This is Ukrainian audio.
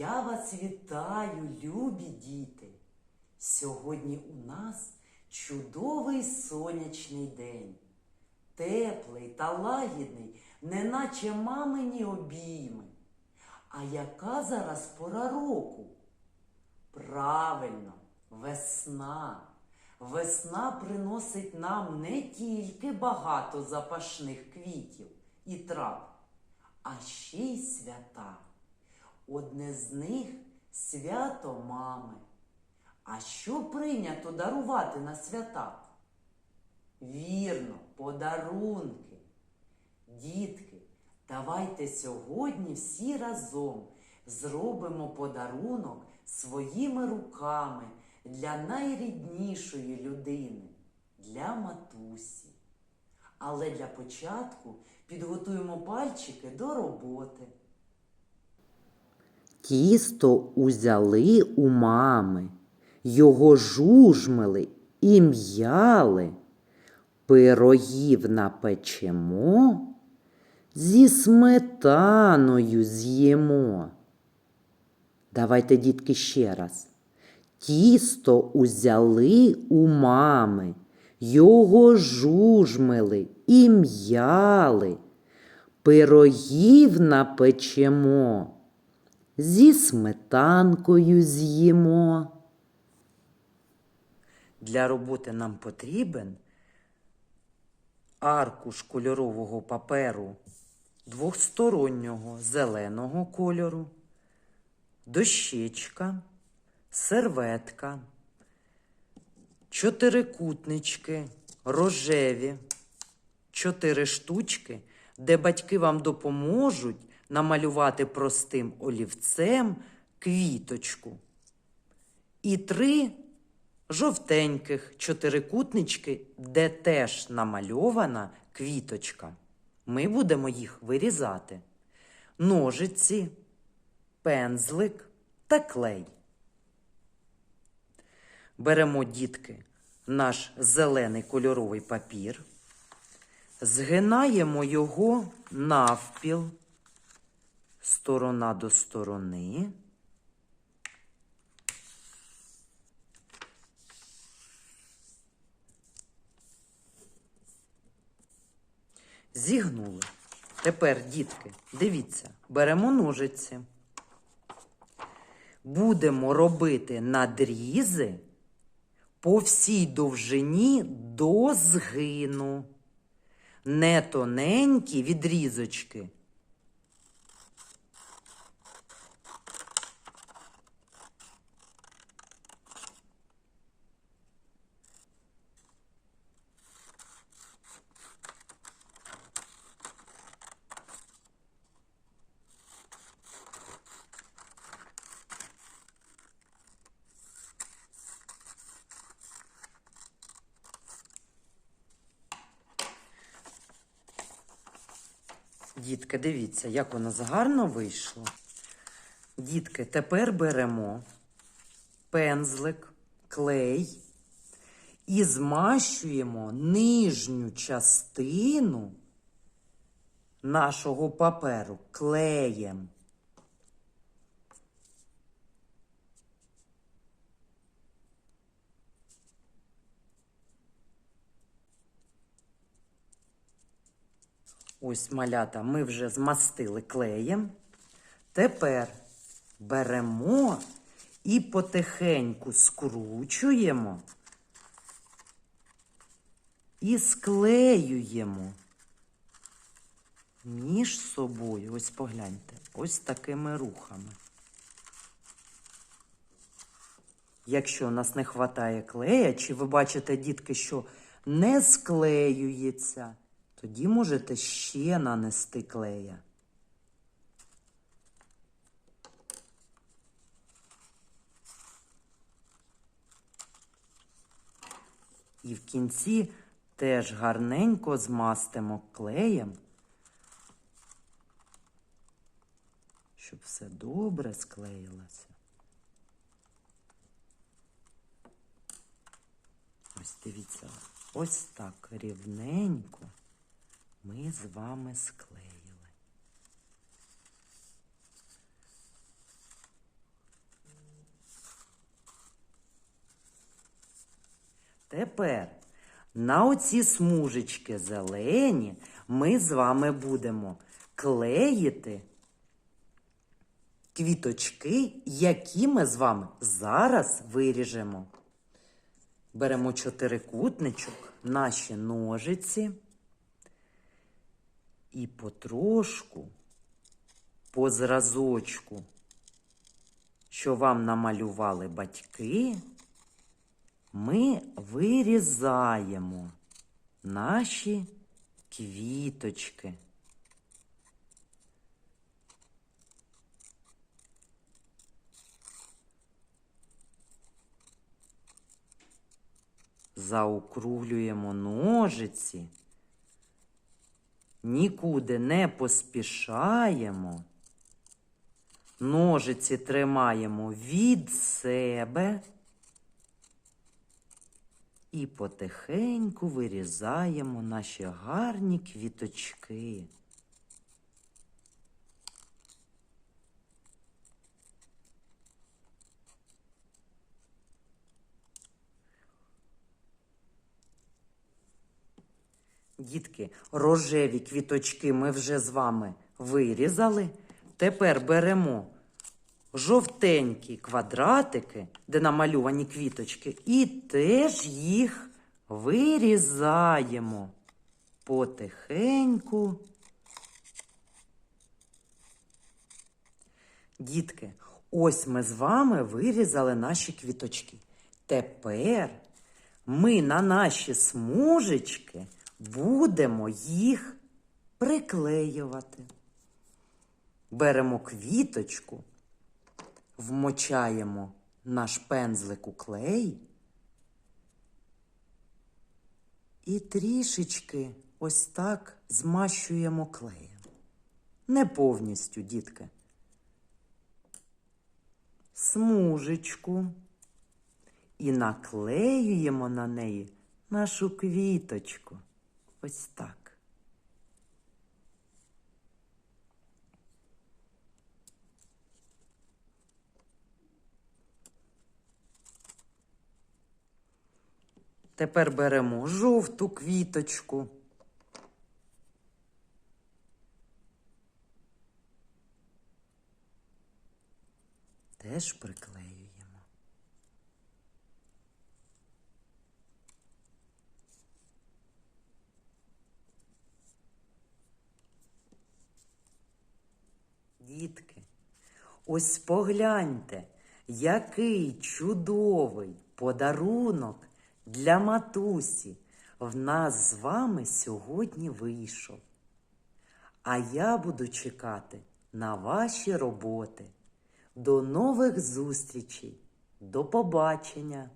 Я вас вітаю, любі діти. Сьогодні у нас чудовий сонячний день. Теплий та лагідний, неначе мамині обійми. А яка зараз пора року? Правильно, весна. Весна приносить нам не тільки багато запашних квітів і трав, а ще й свята. Одне з них свято мами. А що прийнято дарувати на свята? Вірно, подарунки. Дітки, давайте сьогодні всі разом зробимо подарунок своїми руками для найріднішої людини, для матусі. Але для початку підготуємо пальчики до роботи. Тісто узяли у мами, його жужмили і м'яли, пирогів напечемо, зі сметаною з'їмо. Давайте, дітки, ще раз. Тісто узяли у мами, його жужмили і м'яли, пирогів напечемо зі сметанкою з'їмо. Для роботи нам потрібен аркуш кольорового паперу двохстороннього зеленого кольору, дощечка, серветка, чотирикутнички, рожеві, чотири штучки, де батьки вам допоможуть намалювати простим олівцем квіточку. І три жовтеньких чотирикутнички, де теж намальована квіточка. Ми будемо їх вирізати. Ножиці, пензлик та клей. Беремо, дітки, наш зелений кольоровий папір, згинаємо його навпіл, сторона до сторони. Зігнули. Тепер, дітки, дивіться, беремо ножиці. Будемо робити надрізи по всій довжині до згину. Не тоненькі відрізочки. Дітки, дивіться, як у нас гарно вийшло. Дітки, тепер беремо пензлик, клей і змащуємо нижню частину нашого паперу клеєм. Ось малята ми вже змастили клеєм. Тепер беремо і потихеньку скручуємо і склеюємо між собою. Ось погляньте, ось такими рухами. Якщо у нас не вистачає клея, чи ви бачите, дітки, що не склеюється, тоді можете ще нанести клея. І в кінці теж гарненько змастимо клеєм, щоб все добре склеїлося. Ось дивіться, ось так рівненько ми з вами склеїли. Тепер на оці смужечки зелені ми з вами будемо клеїти квіточки, які ми з вами зараз виріжемо. Беремо чотирикутничок, наші ножиці і потрошку, по зразочку, що вам намалювали батьки, ми вирізаємо наші квіточки. Заокруглюємо ножиці, нікуди не поспішаємо. Ножиці тримаємо від себе і потихеньку вирізаємо наші гарні квіточки. Дітки, рожеві квіточки ми вже з вами вирізали. Тепер беремо жовтенькі квадратики, де намальовані квіточки, і теж їх вирізаємо потихеньку. Дітки, ось ми з вами вирізали наші квіточки. Тепер ми на наші смужечки будемо їх приклеювати. Беремо квіточку, вмочаємо наш пензлик у клей і трішечки ось так змащуємо клеєм. Не повністю, дітки. Смужечку і наклеюємо на неї нашу квіточку. Ось так. Тепер беремо жовту квіточку. Теж приклеюємо. Дітки, ось погляньте, який чудовий подарунок для матусі в нас з вами сьогодні вийшов. А я буду чекати на ваші роботи. До нових зустрічей. До побачення!